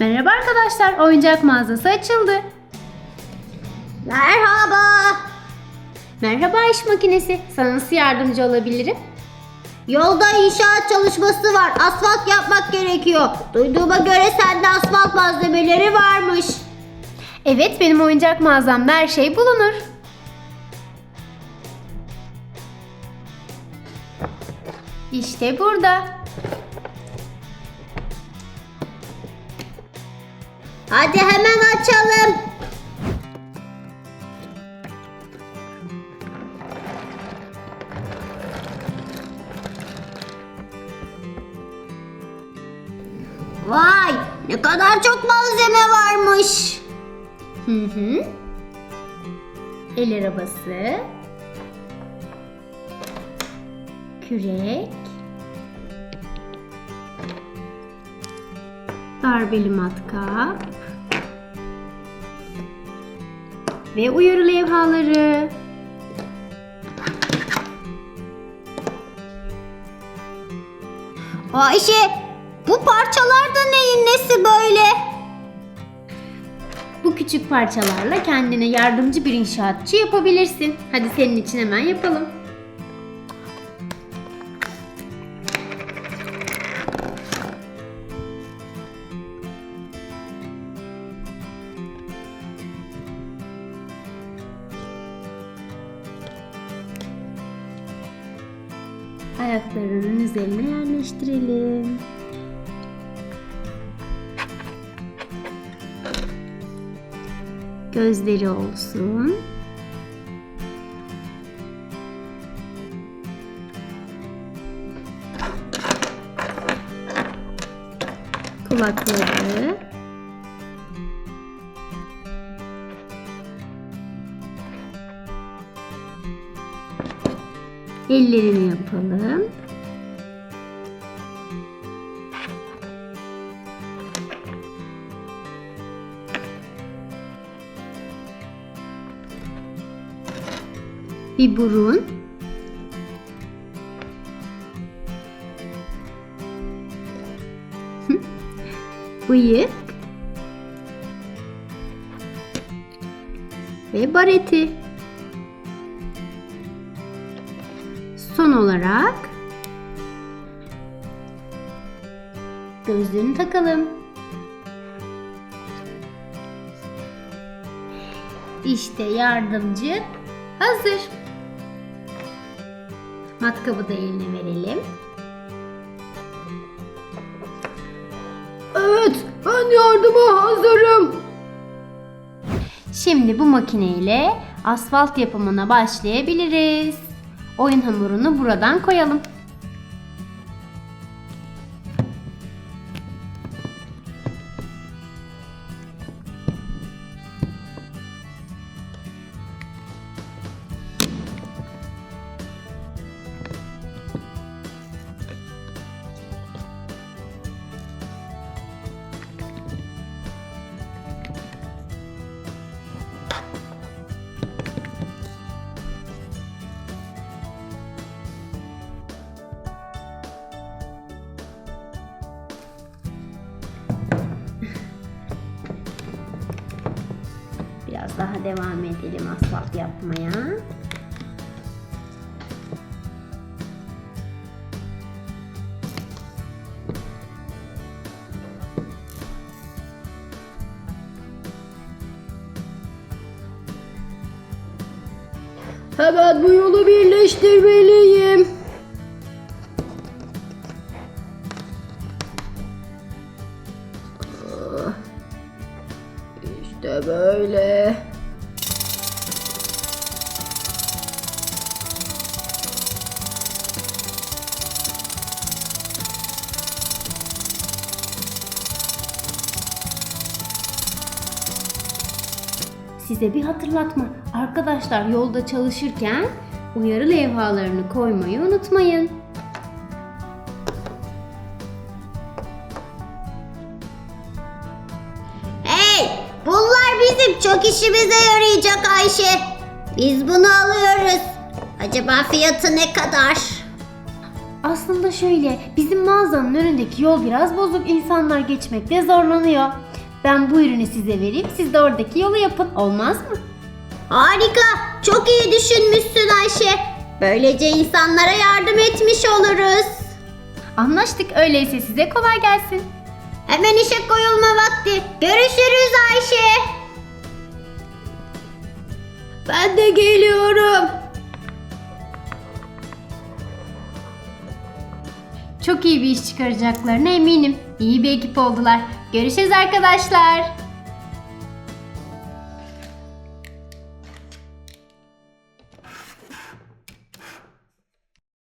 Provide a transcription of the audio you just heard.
Merhaba arkadaşlar, oyuncak mağazası açıldı. Merhaba. Merhaba iş makinesi, sana nasıl yardımcı olabilirim? Yolda inşaat çalışması var. Asfalt yapmak gerekiyor. Duyduğuma göre sende asfalt malzemeleri varmış. Evet, benim oyuncak mağazamda her şey bulunur. İşte burada. Hadi hemen açalım. Vay ne kadar çok malzeme varmış. Hı hı. El arabası. Kürek. Darbeli matkap. Ve uyarı levhaları. Ayşe bu parçalar da neyin nesi böyle? Bu küçük parçalarla kendine yardımcı bir inşaatçı yapabilirsin. Hadi senin için hemen yapalım. Ayaklarının üzerine yerleştirelim. Gözleri olsun. Kulakları. Ellerini yapalım. Bir burun. Bıyık. Ve bareti. Son olarak gözlüğünü takalım. İşte yardımcı hazır. Matkabı da eline verelim. Evet ben yardıma hazırım. Şimdi bu makineyle asfalt yapımına başlayabiliriz. Oyun hamurunu buradan koyalım. Daha devam edelim asfalt yapmaya. Hemen bu yolu birleştirmeliyim. İşte böyle. Size bir hatırlatma. Arkadaşlar yolda çalışırken uyarı levhalarını koymayı unutmayın. Bizim çok işimize yarayacak Ayşe. Biz bunu alıyoruz. Acaba fiyatı ne kadar? Aslında şöyle, bizim mağazanın önündeki yol biraz bozuk, insanlar geçmekte zorlanıyor. Ben bu ürünü size vereyim. Siz de oradaki yolu yapın. Olmaz mı? Harika. Çok iyi düşünmüşsün Ayşe. Böylece insanlara yardım etmiş oluruz. Anlaştık. Öyleyse size kolay gelsin. Hemen işe koyulma vakti. Görüşürüz Ayşe. Geliyorum. Çok iyi bir iş çıkaracaklarına eminim. İyi bir ekip oldular. Görüşürüz arkadaşlar.